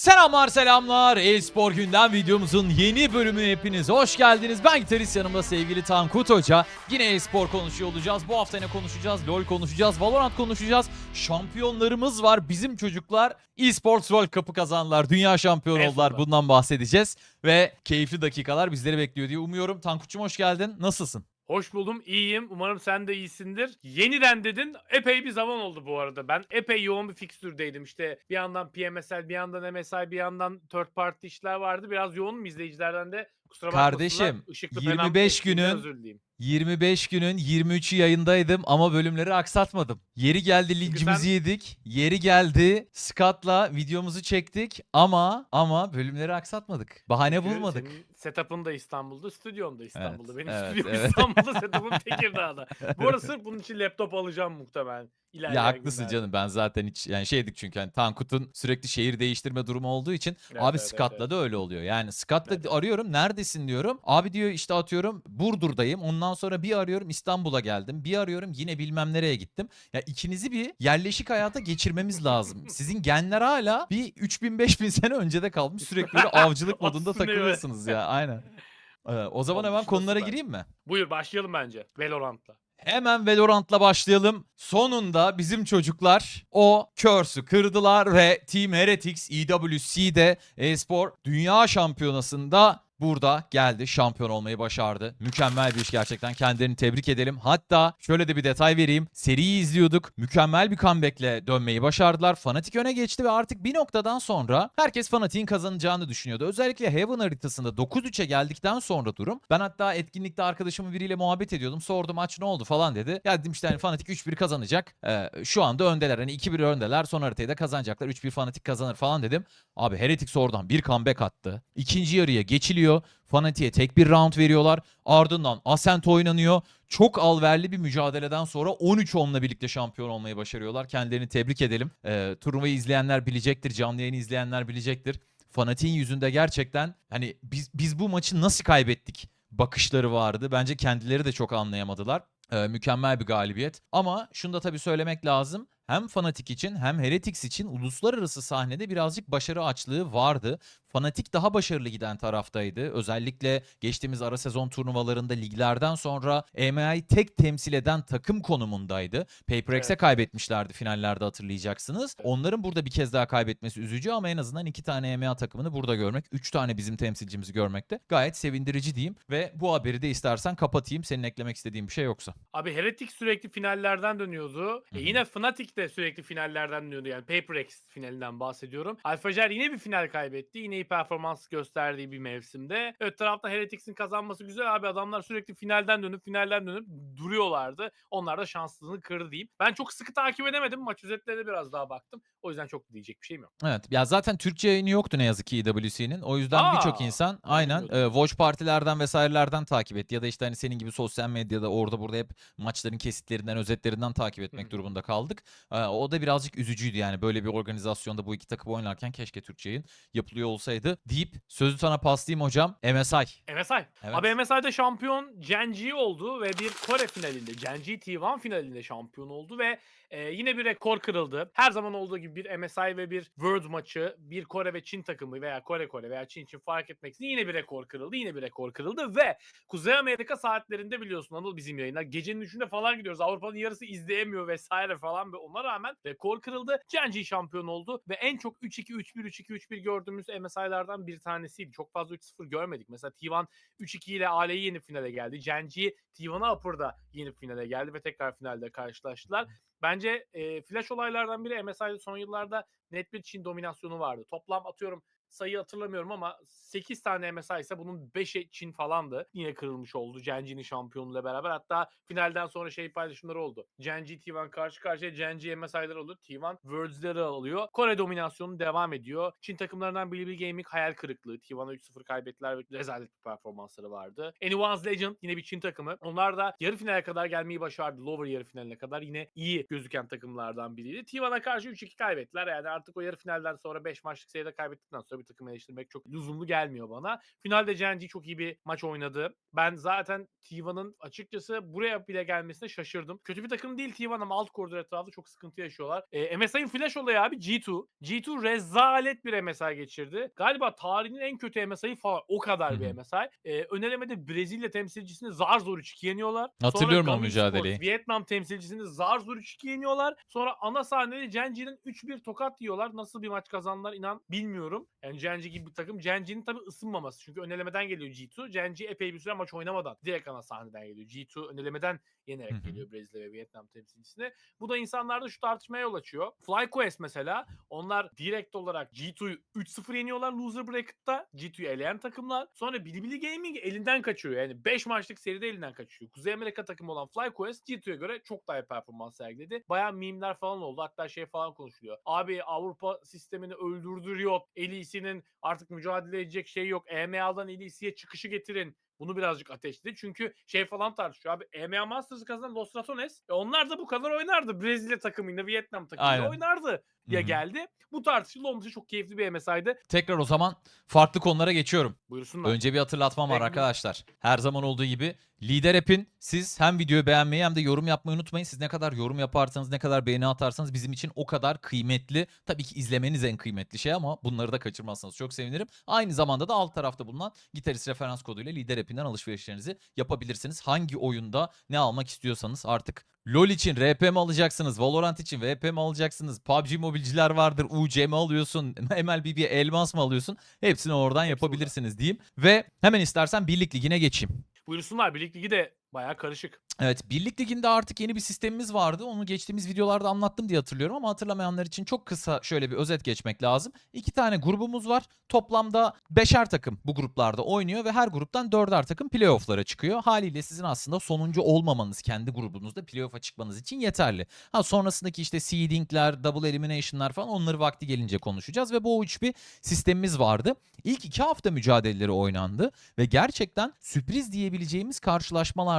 Selamlar selamlar. E-Spor Gündem videomuzun yeni bölümüne hepiniz hoş geldiniz. Ben gitarist yanımda sevgili Tankut Hoca. Yine e-spor konuşuyor olacağız. Bu hafta ne konuşacağız? LoL konuşacağız, Valorant konuşacağız. Şampiyonlarımız var. Bizim çocuklar e-sports World Cup'ı kazandılar. Dünya şampiyonu oldular. Bundan bahsedeceğiz. Ve keyifli dakikalar bizleri bekliyor diye umuyorum. Tankut'cum hoş geldin. Nasılsın? Hoş buldum, iyiyim. Umarım sen de iyisindir. Yeniden dedin, epey bir zaman oldu bu arada. Ben epey yoğun bir fikstürdeydim. İşte bir yandan PMSL, bir yandan MSI, bir yandan third party işler vardı. Biraz yoğunum izleyicilerden de kusura bakmasınlar. Kardeşim, Işıklı 25 penaltı eksiğinden günün- özür dileyim. 25 günün 23'ü yayındaydım ama bölümleri aksatmadım. Yeri geldi lincimizi sen- yedik. Yeri geldi Scott'la videomuzu çektik ama ama bölümleri aksatmadık. Bahane Çünkü bulmadık. Senin setup'ın da İstanbul'da, stüdyon da İstanbul'da. Benim evet, stüdyom evet. İstanbul'da, setup'ım Tekirdağ'da. Bu arada sırf bunun için laptop alacağım muhtemelen. Ya ilerleyen haklısın günlerde. canım ben zaten hiç yani şeydik çünkü hani Tankut'un sürekli şehir değiştirme durumu olduğu için Evet, abi evet, Scott'la evet. da öyle oluyor. Yani Scott'la Evet. arıyorum neredesin diyorum. Abi diyor işte atıyorum Burdur'dayım. Ondan sonra bir arıyorum İstanbul'a geldim. Bir arıyorum yine bilmem nereye gittim. Ya ikinizi bir yerleşik hayata geçirmemiz lazım. Sizin genler hala bir 3000-5000 sene öncede kalmış. Sürekli böyle avcılık modunda Aslında evet. takılırsınız ya aynen. Ee, o zaman hemen konulara süper. gireyim mi? Buyur başlayalım bence. Valorant'la. Hemen Valorant'la başlayalım. Sonunda bizim çocuklar o curse'ü kırdılar ve Team Heretics EWC'de e-spor dünya şampiyonasında burada geldi. Şampiyon olmayı başardı. Mükemmel bir iş gerçekten. Kendilerini tebrik edelim. Hatta şöyle de bir detay vereyim. Seriyi izliyorduk. Mükemmel bir comeback'le dönmeyi başardılar. Fnatic öne geçti ve artık bir noktadan sonra herkes Fnatic'in kazanacağını düşünüyordu. Özellikle Heaven haritasında 9-3'e geldikten sonra durum. Ben hatta etkinlikte arkadaşımın biriyle muhabbet ediyordum. Sordum maç ne oldu falan dedi. Ya dedim işte hani Fnatic 3-1 kazanacak. Ee, şu anda öndeler. Hani 2-1 öndeler. Son haritayı da kazanacaklar. 3-1 Fnatic kazanır falan dedim. Abi Heretics oradan bir comeback attı. İkinci yarıya geçiliyor. Fnatic'e tek bir round veriyorlar. Ardından Ascent oynanıyor. Çok alverli bir mücadeleden sonra 13-10'la birlikte şampiyon olmayı başarıyorlar. Kendilerini tebrik edelim. Ee, turnuvayı izleyenler bilecektir. Canlı yayını izleyenler bilecektir. Fanatik'in yüzünde gerçekten hani biz, biz bu maçı nasıl kaybettik bakışları vardı. Bence kendileri de çok anlayamadılar. Ee, mükemmel bir galibiyet. Ama şunu da tabii söylemek lazım. Hem Fnatic için hem Heretics için uluslararası sahnede birazcık başarı açlığı vardı. Fnatic daha başarılı giden taraftaydı. Özellikle geçtiğimiz ara sezon turnuvalarında liglerden sonra EMEA'yı tek temsil eden takım konumundaydı. PaperX'e Evet. kaybetmişlerdi finallerde hatırlayacaksınız. Onların burada bir kez daha kaybetmesi üzücü ama en azından iki tane EMEA takımını burada görmek, üç tane bizim temsilcimizi görmek de gayet sevindirici diyeyim. Ve bu haberi de istersen kapatayım. Senin eklemek istediğin bir şey yoksa. Abi Heretic sürekli finallerden dönüyordu. E Hı hı. yine Fnatic de sürekli finallerden dönüyordu. Yani PaperX finalinden bahsediyorum. Alfajer yine bir final kaybetti. Yine iyi performans gösterdiği bir mevsimde. Öte taraftan Heretics'in kazanması güzel abi. Adamlar sürekli finalden dönüp finalden dönüp duruyorlardı. Onlar da şanslılığını kırdı diyeyim. Ben çok sıkı takip edemedim. Maç özetlerine biraz daha baktım. O yüzden çok diyecek bir şeyim yok. Evet ya zaten Türkçe yayını yoktu ne yazık ki EWC'nin. O yüzden birçok insan aynen e, watch partilerden vesairelerden takip etti. Ya da işte hani senin gibi sosyal medyada orada burada hep maçların kesitlerinden, özetlerinden takip etmek hı. durumunda kaldık. O da birazcık üzücüydü yani böyle bir organizasyonda bu iki takım oynarken keşke Türkçe yayın yapılıyor olsaydı deyip sözü sana paslayayım hocam. MSI. MSI. Evet. Abi MSI'de şampiyon Genji oldu ve bir Kore finalinde, Genji T1 finalinde şampiyon oldu ve e, yine bir rekor kırıldı. Her zaman olduğu gibi bir MSI ve bir World maçı, bir Kore ve Çin takımı veya Kore Kore veya Çin Çin fark etmeksizin yine bir rekor kırıldı. Yine bir rekor kırıldı ve Kuzey Amerika saatlerinde biliyorsun Anadolu bizim yayınlar. Gecenin üçünde falan gidiyoruz. Avrupa'nın yarısı izleyemiyor vesaire falan ve ona rağmen rekor kırıldı. Genji şampiyon oldu ve en çok 3-2, 3-1, 3-2, 3-1 gördüğümüz MSI'lardan bir tanesiydi. Çok fazla 3-0 görmedik. Mesela T1 3-2 ile AL'yi yenip finale geldi. Genji T1'a Upper'da yenip finale geldi ve tekrar finalde karşılaştılar. Bence e, flash olaylardan biri MSI'de son yıllarda net bir Çin dominasyonu vardı. Toplam atıyorum sayı hatırlamıyorum ama 8 tane MSI ise bunun 5'i Çin falandı. Yine kırılmış oldu Genji'nin şampiyonluğuyla beraber. Hatta finalden sonra şey paylaşımları oldu. Genji T1 karşı karşıya Genji MSI'ler oldu. T1 Worlds'leri alıyor. Kore dominasyonu devam ediyor. Çin takımlarından Bilibili Gaming hayal kırıklığı. T1'a 3-0 kaybettiler ve rezalet bir performansları vardı. Anyone's Legend yine bir Çin takımı. Onlar da yarı finale kadar gelmeyi başardı. Lower yarı finaline kadar yine iyi gözüken takımlardan biriydi. T1'a karşı 3-2 kaybettiler. Yani artık o yarı finalden sonra 5 maçlık seride kaybettikten sonra bir takım eleştirmek çok lüzumlu gelmiyor bana. Finalde Genji çok iyi bir maç oynadı. Ben zaten T1'ın açıkçası buraya bile gelmesine şaşırdım. Kötü bir takım değil T1 ama alt koridor etrafında çok sıkıntı yaşıyorlar. E, MSI'nin flash olayı abi G2. G2 rezalet bir MSI geçirdi. Galiba tarihinin en kötü MSI'yi falan o kadar bir. MSI. E, önelemede Brezilya temsilcisini zar zor 3-2 yeniyorlar. Hatırlıyorum o Gaming mücadeleyi. Sports, Vietnam temsilcisini zar zor 3-2 yeniyorlar. Sonra ana sahnede Genji'nin 3-1 tokat yiyorlar. Nasıl bir maç kazandılar inan bilmiyorum. Yani Genji gibi bir takım. Genji'nin tabii ısınmaması. Çünkü önelemeden geliyor G2. Genji epey bir süre maç oynamadan direkt ana sahneden geliyor. G2 önelemeden yenerek geliyor Brezilya ve Vietnam temsilcisine. Bu da insanlarda şu tartışmaya yol açıyor. FlyQuest mesela onlar direkt olarak G2'yu 3-0 yeniyorlar loser bracket'ta. G2'yu eleyen takımlar. Sonra Bilibili Gaming elinden kaçıyor. Yani 5 maçlık seride elinden kaçıyor. Kuzey Amerika takımı olan FlyQuest G2'ye göre çok daha iyi performans sergiledi. Bayağı mimler falan oldu. Hatta şey falan konuşuluyor. Abi Avrupa sistemini öldürdü Riot. Elisi'nin artık mücadele edecek şey yok. EMEA'dan Elisi'ye çıkışı getirin. Bunu birazcık ateşledi. Çünkü şey falan tartışıyor abi. EMEA Masters'ı kazanan Los Ratones. E onlar da bu kadar oynardı. Brezilya takımıyla, Vietnam takımıyla Aynen. oynardı diye Hı hı. geldi. Bu tartışılı olması çok keyifli bir MSI'dı. Tekrar o zaman farklı konulara geçiyorum. Buyursunlar. Önce bir hatırlatmam var Peki. arkadaşlar. Her zaman olduğu gibi Lider App'in siz hem videoyu beğenmeyi hem de yorum yapmayı unutmayın. Siz ne kadar yorum yaparsanız, ne kadar beğeni atarsanız bizim için o kadar kıymetli. Tabii ki izlemeniz en kıymetli şey ama bunları da kaçırmazsanız çok sevinirim. Aynı zamanda da alt tarafta bulunan Gitarist referans koduyla Lider App'inden alışverişlerinizi yapabilirsiniz. Hangi oyunda ne almak istiyorsanız artık LoL için RP mi alacaksınız? Valorant için VP mi alacaksınız? PUBG mobilciler vardır. UC mi alıyorsun? MLBB elmas mı alıyorsun? Hepsini oradan yapabilirsiniz diyeyim. Ve hemen istersen birlik ligine geçeyim. Buyursunlar. Birlik Ligi de bayağı karışık. Evet birlik liginde artık yeni bir sistemimiz vardı. Onu geçtiğimiz videolarda anlattım diye hatırlıyorum ama hatırlamayanlar için çok kısa şöyle bir özet geçmek lazım. İki tane grubumuz var. Toplamda beşer takım bu gruplarda oynuyor ve her gruptan dörder takım playofflara çıkıyor. Haliyle sizin aslında sonuncu olmamanız kendi grubunuzda playoff'a çıkmanız için yeterli. Ha sonrasındaki işte seedingler, double elimination'lar falan onları vakti gelince konuşacağız ve bu üç bir sistemimiz vardı. İlk iki hafta mücadeleleri oynandı ve gerçekten sürpriz diyebileceğimiz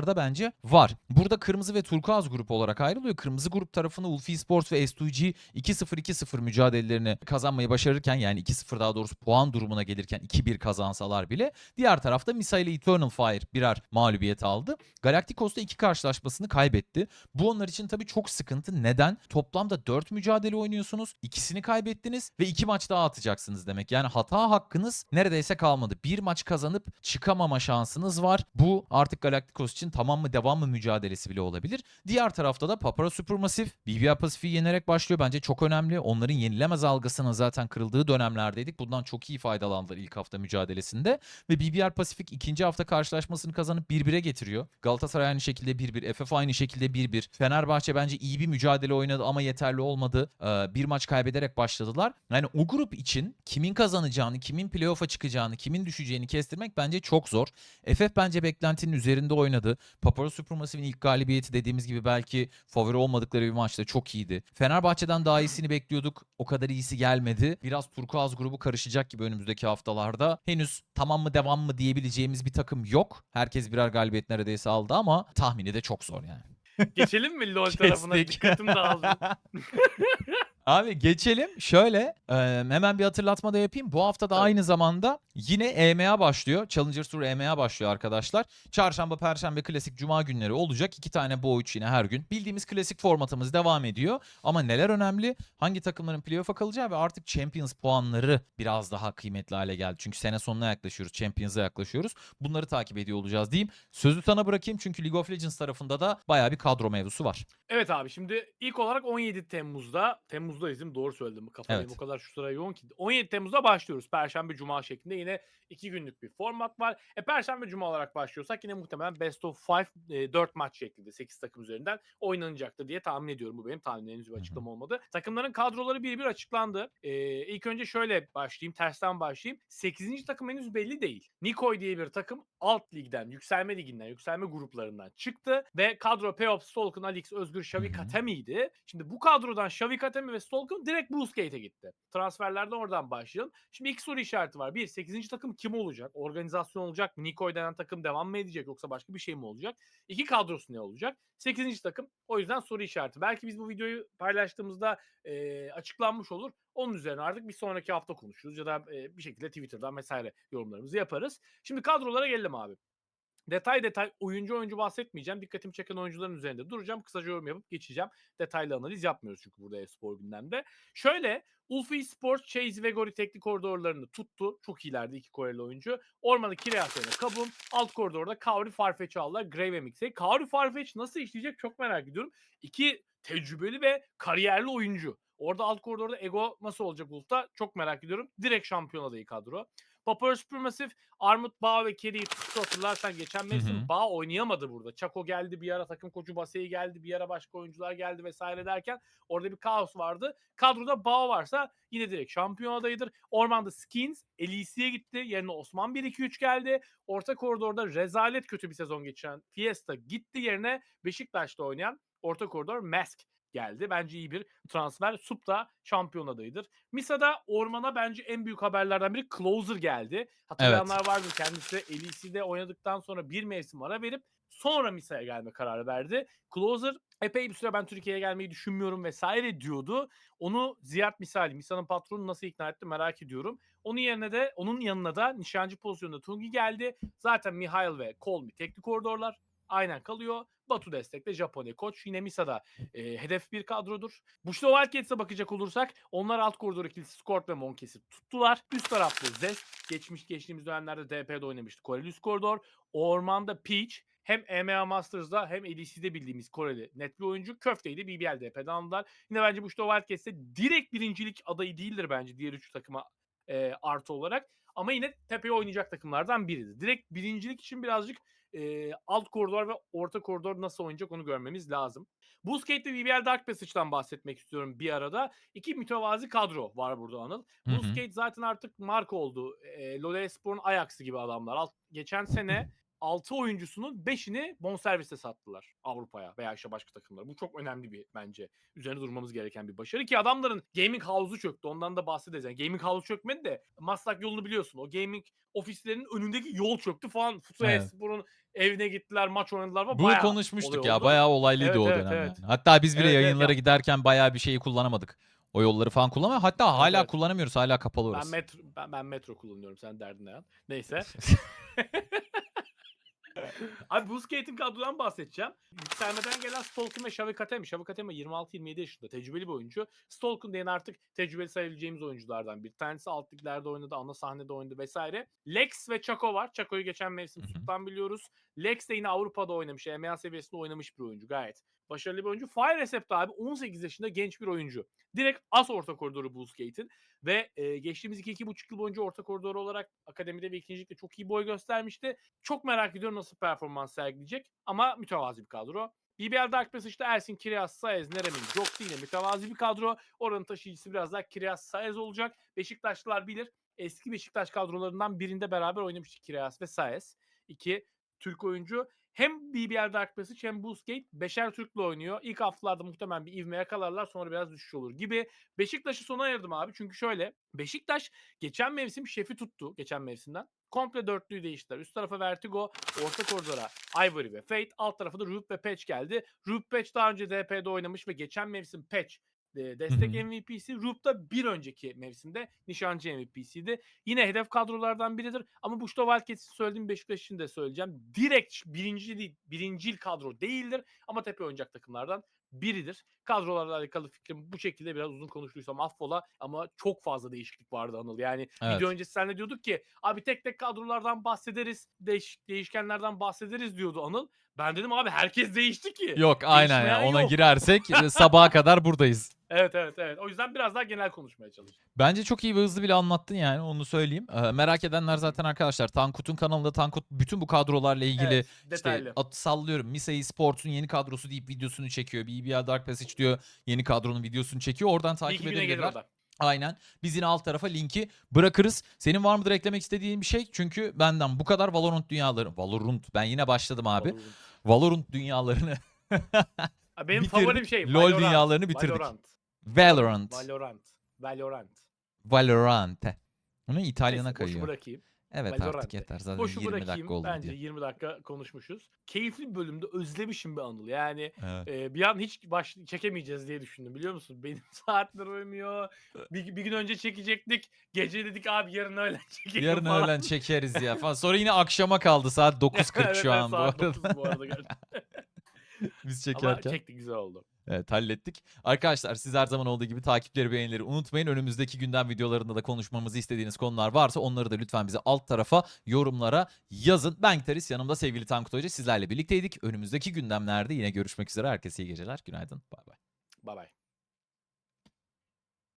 karşılaşmalarda bence var. Burada kırmızı ve turkuaz grup olarak ayrılıyor. Kırmızı grup tarafında Ulfi Sports ve S2G 2-0-2-0 mücadelelerini kazanmayı başarırken yani 2-0 daha doğrusu puan durumuna gelirken 2-1 kazansalar bile diğer tarafta Misa Eternal Fire birer mağlubiyet aldı. Galacticos da iki karşılaşmasını kaybetti. Bu onlar için tabii çok sıkıntı. Neden? Toplamda 4 mücadele oynuyorsunuz. ikisini kaybettiniz ve 2 maç daha atacaksınız demek. Yani hata hakkınız neredeyse kalmadı. Bir maç kazanıp çıkamama şansınız var. Bu artık Galacticos için tamam mı devam mı mücadelesi bile olabilir. Diğer tarafta da Papara Supermassive BBR Pasifik'i yenerek başlıyor. Bence çok önemli. Onların yenilemez algısının zaten kırıldığı dönemlerdeydik. Bundan çok iyi faydalandılar ilk hafta mücadelesinde. Ve BBR Pasifik ikinci hafta karşılaşmasını kazanıp 1-1'e getiriyor. Galatasaray aynı şekilde 1-1. FF aynı şekilde 1-1. Fenerbahçe bence iyi bir mücadele oynadı ama yeterli olmadı. Ee, bir maç kaybederek başladılar. Yani o grup için kimin kazanacağını, kimin playoff'a çıkacağını, kimin düşeceğini kestirmek bence çok zor. FF bence beklentinin üzerinde oynadı. Papara Supermassive'in ilk galibiyeti dediğimiz gibi belki favori olmadıkları bir maçta çok iyiydi. Fenerbahçe'den daha iyisini bekliyorduk. O kadar iyisi gelmedi. Biraz turkuaz grubu karışacak gibi önümüzdeki haftalarda. Henüz tamam mı devam mı diyebileceğimiz bir takım yok. Herkes birer galibiyet neredeyse aldı ama tahmini de çok zor yani. Geçelim mi LoL tarafına? Dikkatim dağıldı. Abi geçelim. Şöyle e, hemen bir hatırlatma da yapayım. Bu hafta da aynı zamanda yine EMEA başlıyor. Challenger Tour EMEA başlıyor arkadaşlar. Çarşamba, Perşembe klasik Cuma günleri olacak. İki tane Bo 3 yine her gün. Bildiğimiz klasik formatımız devam ediyor. Ama neler önemli? Hangi takımların playoff'a kalacağı ve artık Champions puanları biraz daha kıymetli hale geldi. Çünkü sene sonuna yaklaşıyoruz. Champions'a yaklaşıyoruz. Bunları takip ediyor olacağız diyeyim. Sözü sana bırakayım çünkü League of Legends tarafında da bayağı bir kadro mevzusu var. Evet abi şimdi ilk olarak 17 Temmuz'da Temmuz'dayız değil mi? Doğru söyledim. Kafayı Evet. o kadar şu sıra yoğun ki. 17 Temmuz'da başlıyoruz. Perşembe Cuma şeklinde yine 2 günlük bir format var. E Perşembe Cuma olarak başlıyorsak yine muhtemelen Best of 5 4 maç şeklinde 8 takım üzerinden oynanacaktır diye tahmin ediyorum. Bu benim tahminim henüz bir açıklama olmadı. Takımların kadroları bir bir açıklandı. E, ilk önce şöyle başlayayım. Tersten başlayayım. 8. takım henüz belli değil. Nikoy diye bir takım alt ligden, yükselme liginden, yükselme gruplarından çıktı ve kadro Peops, Solkun, Alix, Özgür, Şavi. Katemi'ydi. Şimdi bu kadrodan Şavi Katemi ve ve Stalk'un direkt Boostgate'e gitti. Transferlerden oradan başlayalım. Şimdi iki soru işareti var. Bir, 8. takım kim olacak? Organizasyon olacak mı? Nikoy denen takım devam mı edecek yoksa başka bir şey mi olacak? İki kadrosu ne olacak? 8. takım. O yüzden soru işareti. Belki biz bu videoyu paylaştığımızda e, açıklanmış olur. Onun üzerine artık bir sonraki hafta konuşuruz ya da e, bir şekilde Twitter'dan vesaire yorumlarımızı yaparız. Şimdi kadrolara gelelim abi. Detay detay oyuncu oyuncu bahsetmeyeceğim. Dikkatimi çeken oyuncuların üzerinde duracağım. Kısaca yorum yapıp geçeceğim. Detaylı analiz yapmıyoruz çünkü burada e-spor gündemde. Şöyle Ulfi Sports, Chase ve Gori teknik koridorlarını tuttu. Çok iyilerdi iki Koreli oyuncu. Ormanı Kireas yerine Kabum. Alt koridorda Kaori Farfetch'i aldılar. Grey ve Mix'e. Kaori Farfetch nasıl işleyecek çok merak ediyorum. İki tecrübeli ve kariyerli oyuncu. Orada alt koridorda Ego nasıl olacak Wolf'ta çok merak ediyorum. Direkt şampiyon adayı kadro. Popper Supermassive, Armut Bağ ve Kerry'i tuttu hatırlarsan geçen mevsim. Bağ oynayamadı burada. Çako geldi bir ara takım koçu Baseyi geldi bir ara başka oyuncular geldi vesaire derken orada bir kaos vardı. Kadroda Bağ varsa yine direkt şampiyon adayıdır. Ormanda Skins LEC'ye gitti. Yerine Osman 1-2-3 geldi. Orta koridorda rezalet kötü bir sezon geçiren Fiesta gitti. Yerine Beşiktaş'ta oynayan orta koridor Mask geldi. Bence iyi bir transfer. Sup da şampiyon adayıdır. Misa'da Orman'a bence en büyük haberlerden biri Closer geldi. Hatırlayanlar vardır kendisi LEC'de oynadıktan sonra bir mevsim ara verip sonra Misa'ya gelme kararı verdi. Closer epey bir süre ben Türkiye'ye gelmeyi düşünmüyorum vesaire diyordu. Onu Ziyad misali Misa'nın patronu nasıl ikna etti merak ediyorum. Onun yerine de onun yanına da nişancı pozisyonunda Tungi geldi. Zaten Mihail ve Kolmi teknik koridorlar aynen kalıyor. Batu destekle Japonya koç. Yine Misa'da e, hedef bir kadrodur. Bushdo Wildcats'e bakacak olursak onlar alt koridor ikilisi Skort ve Monkes'i tuttular. Üst tarafta Zest. Geçmiş geçtiğimiz dönemlerde DP'de oynamıştı. Koreli üst koridor. Ormanda Peach. Hem EMEA Masters'da hem LEC'de bildiğimiz Koreli net bir oyuncu. Köfte'yi de BBL DP'den aldılar. Yine bence Bushdo Wildcats'te direkt birincilik adayı değildir bence diğer üç takıma e, artı olarak. Ama yine tepeye oynayacak takımlardan biridir. Direkt birincilik için birazcık e, alt koridor ve orta koridor nasıl oynayacak onu görmemiz lazım. Busquets ve BBL Dark Passage'dan bahsetmek istiyorum bir arada. İki mütevazi kadro var burada Anıl. Busquets zaten artık marka oldu. E, Lole Spor'un Ajax'ı gibi adamlar. Alt, geçen sene 6 oyuncusunun 5'ini bonservise sattılar Avrupa'ya veya işte başka takımlara. Bu çok önemli bir bence. Üzerine durmamız gereken bir başarı ki adamların gaming house'u çöktü. Ondan da bahsedeceğiz. Yani gaming house çökmedi de Maslak yolunu biliyorsun. O gaming ofislerinin önündeki yol çöktü falan. Futsal Evet. Spor'un evine gittiler, maç oynadılar falan. Bunu Bayağı konuşmuştuk ya. oldu. Bayağı olaylıydı Evet, o evet, dönem evet. yani. Hatta biz bile Evet, evet, yayınlara ya- giderken bayağı bir şeyi kullanamadık. O yolları falan kullanamıyor. Hatta hala evet. kullanamıyoruz. Hala kapalı Ben orası. metro, ben, ben metro kullanıyorum. Sen derdin ne? Neyse. Abi Busquets'in kadrodan bahsedeceğim. Yükselmeden gelen Stolken ve Xavi Katemi. Xavi Katemi 26-27 yaşında. Tecrübeli bir oyuncu. Stolken diyen artık tecrübeli sayabileceğimiz oyunculardan bir tanesi. Alt liglerde oynadı, ana sahnede oynadı vesaire. Lex ve Chaco var. Chaco'yu geçen mevsim. Sup'tan biliyoruz. Lex de yine Avrupa'da oynamış. EMEA seviyesinde oynamış bir oyuncu gayet. Başarılı bir oyuncu. Fire Recept abi 18 yaşında genç bir oyuncu. Direkt as orta koridoru Busquets'in. Ve e, geçtiğimiz 2-2,5 yıl boyunca orta koridor olarak akademide ve ikincilikte çok iyi boy göstermişti. Çok merak ediyorum nasıl performans sergileyecek. Ama mütevazi bir kadro. BBL Dark Passage'da Ersin, Kiryas, Saez, Neremin, Jox yine mütevazi bir kadro. Oranın taşıyıcısı biraz daha Kiryas, Saez olacak. Beşiktaşlılar bilir. Eski Beşiktaş kadrolarından birinde beraber oynamıştı Kiryas ve Saez. İki Türk oyuncu. Hem BBL Dark Passage hem Boostgate beşer Türk'le oynuyor. İlk haftalarda muhtemelen bir ivme yakalarlar sonra biraz düşüş olur gibi. Beşiktaş'ı sona ayırdım abi. Çünkü şöyle Beşiktaş geçen mevsim şefi tuttu geçen mevsimden. Komple dörtlüyü değiştirdiler. Üst tarafa Vertigo, orta koridora Ivory ve Fate, alt tarafa da Root ve Patch geldi. Root Patch daha önce DP'de oynamış ve geçen mevsim Patch e, destek. MVP'si. Root da bir önceki mevsimde nişancı MVP'siydi. Yine hedef kadrolardan biridir. Ama Bushto Wildcats'in söylediğim Beşiktaş için de söyleyeceğim. Direkt birinci değil, birincil kadro değildir. Ama tepe oynayacak takımlardan biridir. Kadrolarla alakalı fikrim bu şekilde biraz uzun konuştuysam affola ama çok fazla değişiklik vardı Anıl. Yani Evet. video öncesi seninle diyorduk ki abi tek tek kadrolardan bahsederiz, değiş, değişkenlerden bahsederiz diyordu Anıl. Ben dedim abi herkes değişti ki. Yok aynen ya. Ona yok. girersek e, sabaha kadar buradayız. Evet evet evet. O yüzden biraz daha genel konuşmaya çalışacağım. Bence çok iyi ve hızlı bile anlattın yani onu söyleyeyim. Ee, merak edenler zaten arkadaşlar Tankut'un kanalında Tankut bütün bu kadrolarla ilgili Evet, işte detaylı. at, sallıyorum Misai Sports'un yeni kadrosu deyip videosunu çekiyor. BBL Dark Passage diyor yeni kadronun videosunu çekiyor. Oradan takip Bilgi edebilirler. Aynen. Biz yine alt tarafa linki bırakırız. Senin var mıdır eklemek istediğin bir şey? Çünkü benden bu kadar Valorant dünyaları. Valorant ben yine başladım abi. Valorant. Valorant dünyalarını Benim bitirdik. favorim şey LoL Valorant. dünyalarını bitirdik. Valorant. Valorant. Valorant. Valorant. Valorante. Bunu İtalyana kayıyor. bırakayım. Evet artık Valorante. yeter. Zaten Boşu 20 bırakayım. dakika oldu Bence diye. 20 dakika konuşmuşuz. Keyifli bir bölümde özlemişim bir anıl. Yani Evet. e, bir an hiç baş çekemeyeceğiz diye düşündüm biliyor musun? Benim saatler uymuyor. Bir, bir gün önce çekecektik. Gece dedik abi yarın öğlen çekelim Yarın falan. öğlen çekeriz ya falan. Sonra yine akşama kaldı. Saat 9.40 Evet, şu evet, an bu saat arada. 9 bu arada gerçekten. Biz Ama çekerken. çektik güzel oldu. Evet hallettik. Arkadaşlar siz her zaman olduğu gibi takipleri beğenileri unutmayın. Önümüzdeki gündem videolarında da konuşmamızı istediğiniz konular varsa onları da lütfen bize alt tarafa yorumlara yazın. Ben gitarist yanımda sevgili Tankut Hoca sizlerle birlikteydik. Önümüzdeki gündemlerde yine görüşmek üzere. Herkese iyi geceler. Günaydın. Bay bay. Bay bay.